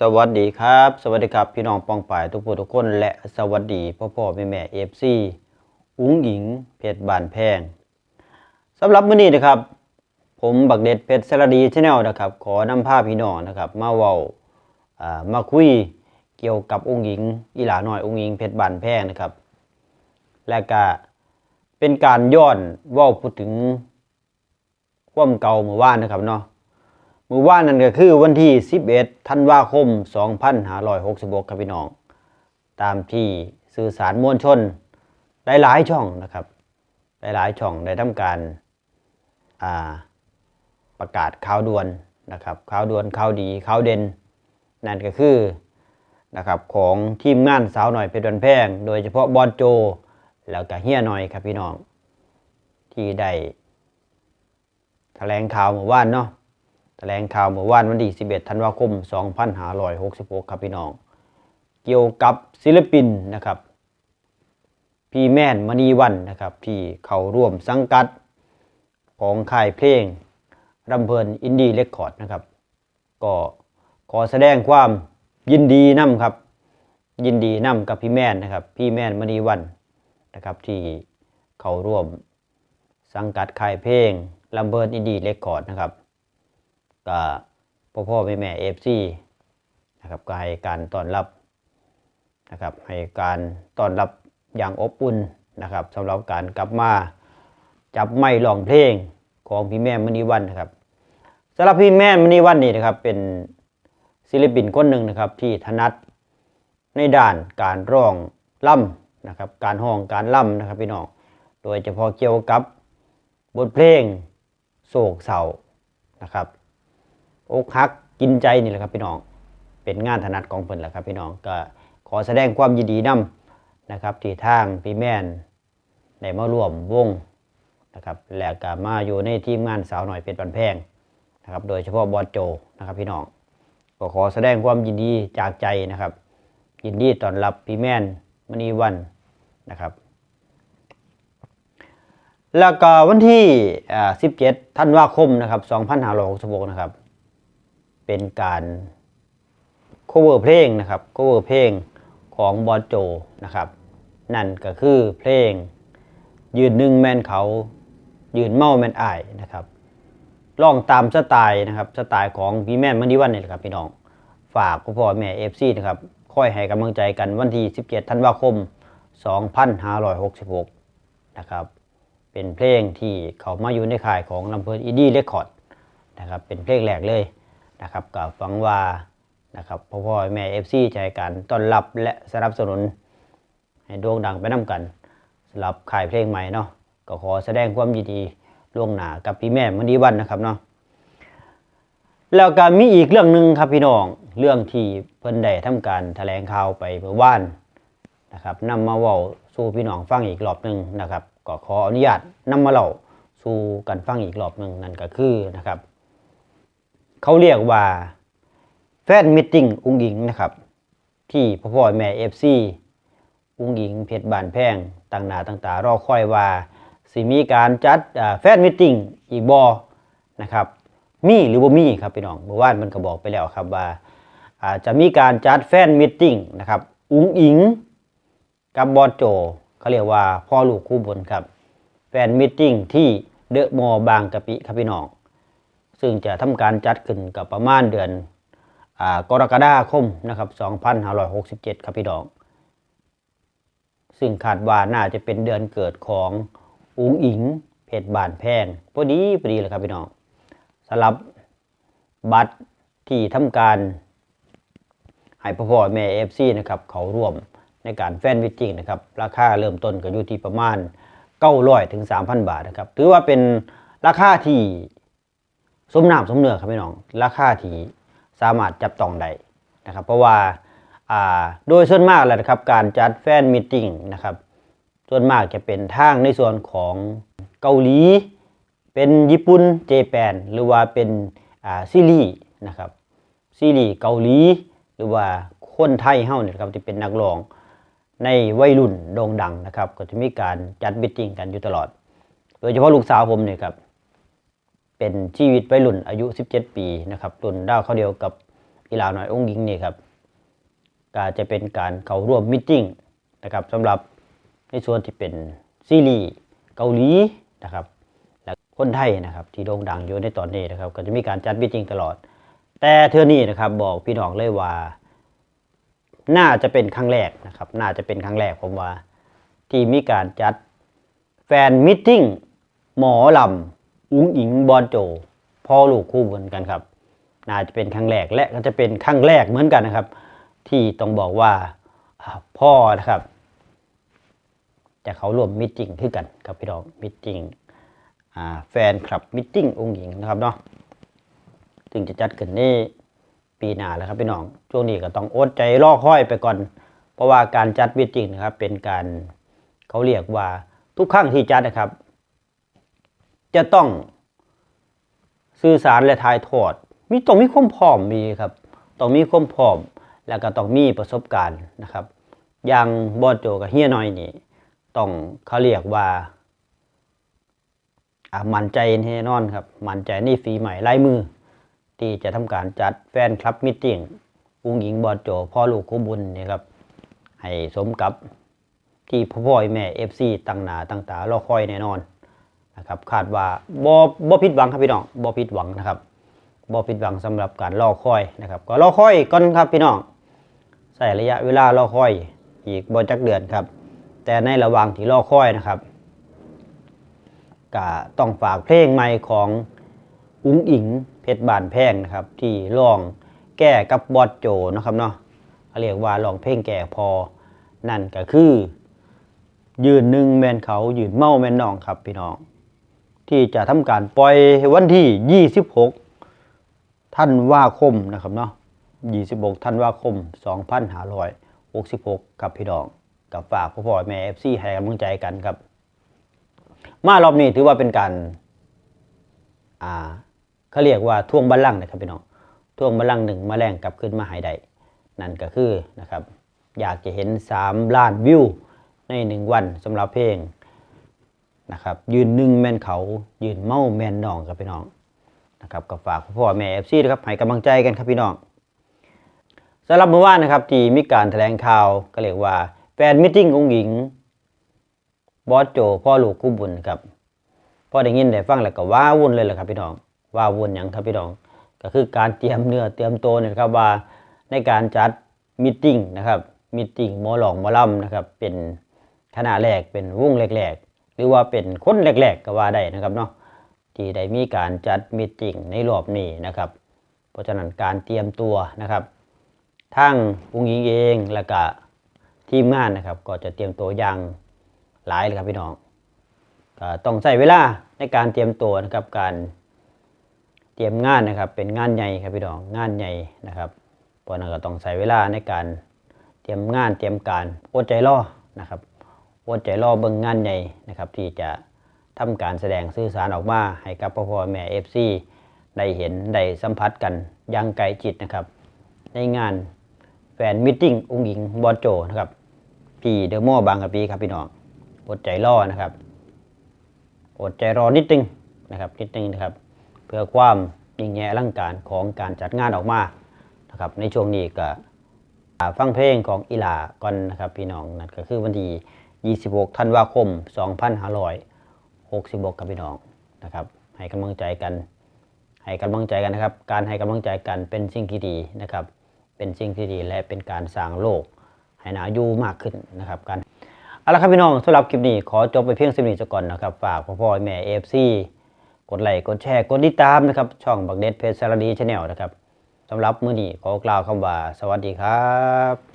สวัสดีครับ สวัสดีครับพี่น้องปองป่ายทุกผู้ทุกคนและสวัสดีพ่อพ่อแม่แม่เอฟซีอุ้งหญิงเพชรบานแพงสำหรับมื้อนี้นะครับ ผมบักเด็ดเพชรสรดีชาแนลนะครับ ขอนำภาพพี่น้องนะครับ มาเว้าอ่ามาคุยเกี่ยวกับองค์หญิงอีหลาหน้อยองค์หญิงเพชรบานแพงนะครับ และก็เป็นการย้อนเว้าพูดถึงความเก่าเมื่อวานนะครับเนาะ มือวานนั่นก็คือวันที่ 11ธันวาคม 2566ครับพี่น้อง ตามที่สื่อสารมวลชนหลายๆช่องนะครับ หลายๆช่องได้ทำการาประกาศข่าวด่วนนะครับข่าวด่วนข่าวดีข่าวเด่น นั่นก็คือนะครับของทีมงานสาวหน่อยเพชรวันแพง โดยเฉพาะบอลโจ แล้วก็เฮียหน่อยครับพี่น้อง ที่ได้แถลงข่าวเมื่อวานเนาะ ลงข่าวเมื่อวานวันที่11ธันวาคม 2566 ครับพี่น้อง เกี่ยวกับศิลปินนะครับ พี่แม่นมณีวันนะครับ ที่เข้าร่วมสังกัดของค่ายเพลงรำเพลินอินดี้เรคคอร์ดนะครับ ก็ขอแสดงความยินดีนํครับ ยินดีนํกับพี่แม่นนะครับ พี่แม่นมณีวันนะครับที่เข้าร่วมสังกัดค่ายเพลงลำเพลินอินดี้เรคคอร์ดนะครับ ก็พ่อพ่อแม่แม่เอฟซีนะครับก็ให้การต้อนรับนะครับให้การต้อนรับอย่างอบอุ่นนะครับสำหรับการกลับมาจับไม้ร้องเพลงของพี่แม่มณีวันนะครับสำหรับพี่แม่มณีวันนี่นะครับเป็นศิลปินคนหนึ่งนะครับที่ถนัดในด้านการร้องล่ำนะครับการห้องการล่ำนะครับพี่น้องโดยเฉพาะเกี่ยวกับบทเพลงโศกเศร้านะครับ อกหักกินใจนี่แหละครับพี่น้องเป็นงานถนัดของเพิ่นแหละครับพี่น้องก็ขอแสดงความยินดีนํนะครับที่ทางพี่แม่นได้มาร่วมวงนะครับและก็มาอยู่ในทีมงานสาวหน่อยเพชรบันแพงนะครับโดยเฉพาะบอสโจนะครับพี่น้องก็ขอแสดงความยินดีจากใจนะครับ ยินดีต้อนรับพี่แม่นมณีวันนะครับ แล้วก็วันที่อ่า17 ธันวาคมนะครับ 2566 นะครับ เป็นการ cover เพลงนะครับ cover เพลงของบอโจนะครับ นั่นก็คือเพลง ยืนหนึ่งแมนเขายืนเมาแมนอายนะครับร้องตามสไตล์นะครับสไตล์ของพี่แม่นมันดีวันนี่แหละครับพี่น้อง ฝากพ่อพ่อแม่เอฟซีนะครับค่อยให้กำลังใจกันวันที่ 17 ธันวาคม 2566 นะครับ เป็นเพลงที่เขามาอยู่ในข่ายของลำเพลินอีดี้เรคคอร์ดนะครับ เป็นเพลงแรกเลย นะครับกับฟังว่านะครับพ่อพ่อแม่เอฟซีใจกันต้อนรับและสนับสนุน ให้โด่งดังไปน้ากันสำหรับขายเพลงใหม่เนาะก็ขอแสดงความยินดีล่วงหน้ากับพี่แม่มณีวันนะครับเนาะแล้วก็มีอีกเรื่องหนึ่งครับพี่น้องเรื่องที่เพิ่นได้ทำการแถลงข่าวไปเมื่อวานนะครับนำมาเว้าสู่พี่น้องฟังอีกรอบหนึ่งนะครับก็ขออนุญาตนำมาเล่าสู่กันฟังอีกรอบหนึ่งนั่นก็คือนะครับ เขาเรียกว่าแฟนมิทติ้งอุ้งหญิงนะครับ ที่พ่อพ่อแม่เอฟซีอุ้งหญิงเพชรบานแพงต่างหน้าต่างตารอคอยว่าสิมีการจัดแฟนมิทติ้งอีกบอนะครับมีหรือบ่มีครับพี่น้องเมื่อวานมันก็บอกไปแล้วครับว่าจะมีการจัดแฟนมิทติ้งนะครับอุ้งอิงกับบอโจเขาเรียกว่าพ่อลูกคู่บนครับ แฟนมิทติ้งที่เดอะมอบางกะปิครับพี่น้อง ซึ่งจะทำการจัดขึ้นกับประมาณเดือนอกรกฎาคมนะครับ2567 ครับพี่น้อง ซึ่งคาดว่าน่าจะเป็นเดือนเกิดของอุ๋งอิง เพชรบานแพงพอดีพอดีเลยครับพี่น้องสำหรับบัตรที่ทำการให้พ่อพ่อแม่เอฟซีนะครับเขาร่วมในการแฟนวิตติ้งนะครับ ราคาเริ่มต้นก็อยู่ที่ประมาณ900ถึง3,000 บาทนะครับ ถือว่าเป็นราคาที่ สมน้ำสมเนื้อครับพี่น้อง ราคาที่สามารถจับต้องได้นะครับ เพราะว่าโดยส่วนมากแล้วนะครับการจัดแฟนมิทติ้งนะครับส่วนมากจะเป็นทางในส่วนของเกาหลี เป็นญี่ปุ่นเจแปนหรือว่าเป็นซีรีส์นะครับซีรีส์เกาหลี หรือว่าคนไทยเฮาเนี่ยครับที่เป็นนักร้องในวัยรุ่นโด่งดังนะครับ ก็จะมีการจัดมิทติ้งกันอยู่ตลอด โดยเฉพาะลูกสาวผมเนี่ยครับ เป็นชีวิตวัยรุ่นอายุ 17 ปีนะครับรุ่นดาวเขาเดียวกับอีหลาหน่อยองค์หญิงนี่ครับก็จะเป็นการเข้าร่วมมิทติ้งนะครับสำหรับในส่วนที่เป็นซีรีส์เกาหลีนะครับและคนไทยนะครับที่โด่งดังอยู่ในตอนนี้นะครับก็จะมีการจัดมิทติ้งตลอด แต่เทื่อนี้นะครับบอกพี่น้องเลยว่าน่าจะเป็นครั้งแรกนะครับ น่าจะเป็นครั้งแรกผมว่า ที่มีการจัดแฟนมิทติ้งหมอลำ อุ้งอิงบอลโจพ่อลูกคู่เหมือนกันครับ น่าจะเป็นครั้งแรกและก็จะเป็นครั้งแรกเหมือนกันนะครับ ที่ต้องบอกว่าพ่อนะครับ จะเขาร่วมมิทติ้งคือกันครับพี่น้องมิทติ้งแฟนคลับมิทติ้งองค์หญิงนะครับเนาะถึงจะจัดขึ้นในปีหน้าแล้วครับพี่น้องช่วงนี้ก็ต้องอดใจรอคอยไปก่อน เพราะว่าการจัดมิทติ้งนะครับเป็นการเขาเรียกว่าทุกครั้งที่จัดนะครับ จะต้องสื่อสารและถ่ายทอด มีต้องมีความพร้อมมีครับ ต้องมีความพร้อม แล้วก็ต้องมีประสบการณ์นะครับ อย่างบอสโจกับเฮียน้อยนี่ต้องเขาเรียกว่าอ่ามั่นใจแน่นอนครับ มั่นใจในฝีใหม่ลายมือ ที่จะทำการจัดแฟนคลับมิทติ้งอุ้งหญิงบอสโจพ่อลูกคู่บุญนี่ครับ ให้สมกับที่พ่อพ่อยแม่เอฟซีตั้งหนาตั้งตารอคอยแน่นอน นะครับคาดว่าบ่บ่ผิดหวังครับพี่น้องบ่ผิดหวังนะครับบ่ผิดหวังสำหรับการรอคอยนะครับ ก็รอคอยก่อนครับพี่น้องใส่ระยะเวลารอคอยอีกบ่จักเดือนครับ แต่ในระหว่างที่รอคอยนะครับก็ต้องฝากเพลงใหม่ของอุ้งอิงเพชรบานแพงนะครับ ที่ร้องแก้กับบอดโจนะครับเนาะเรียกว่าร้องเพลงแก่พอนั่นก็คือ ยืนหนึ่งแมนเขายืนเมาแมนนองครับพี่น้อง ที่จะทำการปล่อยวันที่ 26ธันวาคมนะครับเนาะ26ธันวาคม 2566ครับพี่น้องกับฝากพ่อพ่อแม่เอฟซีให้กำลังใจกันครับ มารอบนี้ถือว่าเป็นการอ่าเขาเรียกว่าท่วงบัลลังก์นะครับพี่น้องท่วงบัลลังก์หนึ่งมาแรงกลับขึ้นมาหายใดนั่นก็คือนะครับ อยากจะเห็น 3 ล้านวิวในหนึ่งวันสำหรับเพลง นะครับยืนหนึ่งแมนเขายืนเมาแมนน้องครับพี่น้องนะครับก็ฝากพ่อแม่เอฟซีนะครับให้กำลังใจกันครับพี่น้องสำหรับเมื่อวานนะครับที่มีการแถลงข่าวก็เรียกว่าแฟนมิทติ้งองหญิงบอสโจพ่อลูกคู่บุญครับพอได้ยินได้ฟังแล้วก็ว้าวุ่นเลยแหละครับพี่น้องว้าวุ่นหยังครับพี่น้อง ก็คือการเตรียมเนื้อเตรียมตัวเนี่ยนะครับว่าในการจัดมิทติ้งนะครับมิทติ้งหมอหลองหมอลำนะครับเป็นคณะแรกเป็นวงแรก หรือว่าเป็นคนแรกๆก็ว่าได้นะครับเนาะที่ได้มีการจัดมิติ้งในรอบนี้นะครับ เพราะฉะนั้นการเตรียมตัวนะครับทั้งปุงยิงเองแล้วก็ทีมงานนะครับ ก็จะเตรียมตัวอย่างหลายเลยครับพี่น้องก็ต้องใช้เวลาในการเตรียมตัวนะครับการเตรียมงานนะครับ เป็นงานใหญ่ครับพี่น้องงานใหญ่นะครับเพราะนั้นก็ต้องใช้เวลาในการเตรียมงานเตรียมการอดใจรอนะครับ อดใจรอเบิ่งงานใหญ่นะครับ ที่จะทำการแสดงสื่อสารออกมาให้กับพ่อพ่อแม่เอฟซีได้เห็นได้สัมผัสกันอยังไกลจิตนะครับ ในงานแฟนมิทติ้งองค์หญิงบอโจนะครับที่เดอะมอลบางกะปีครับพี่น้องอดใจรอนะครับอดใจรอนิดนึงนะครับนิดนึงนะครับ เพื่อความยิ่งใหญ่อลังการของการจัดงานออกมานะครับ ในช่วงนี้ก็ฟังเพลงของอีหลาก่อนนะครับพี่น้องนั่นก็คือวันที่ 26ธันวาคม 2566กับพี่น้องนะครับให้กำลังใจกัน ให้กำลังใจกันนะครับ การให้กำลังใจกันเป็นสิ่งที่ดีนะครับ เป็นสิ่งที่ดีและเป็นการสร้างโลก ให้นาอยู่มากขึ้นนะครับการเอาละครับพี่น้องสำหรับคลิปนี้ขอจบไปเพียงสิบนี้ก่อนนะครับฝากพ่อพ่อแม่เอฟซีกดไลค์กดแชร์กดติดตามนะครับ ช่องบักเด็ดเพจสารดีชาแนลนะครับสำหรับมื้อนี้ขอกล่าวคำว่า สวัสดีครับ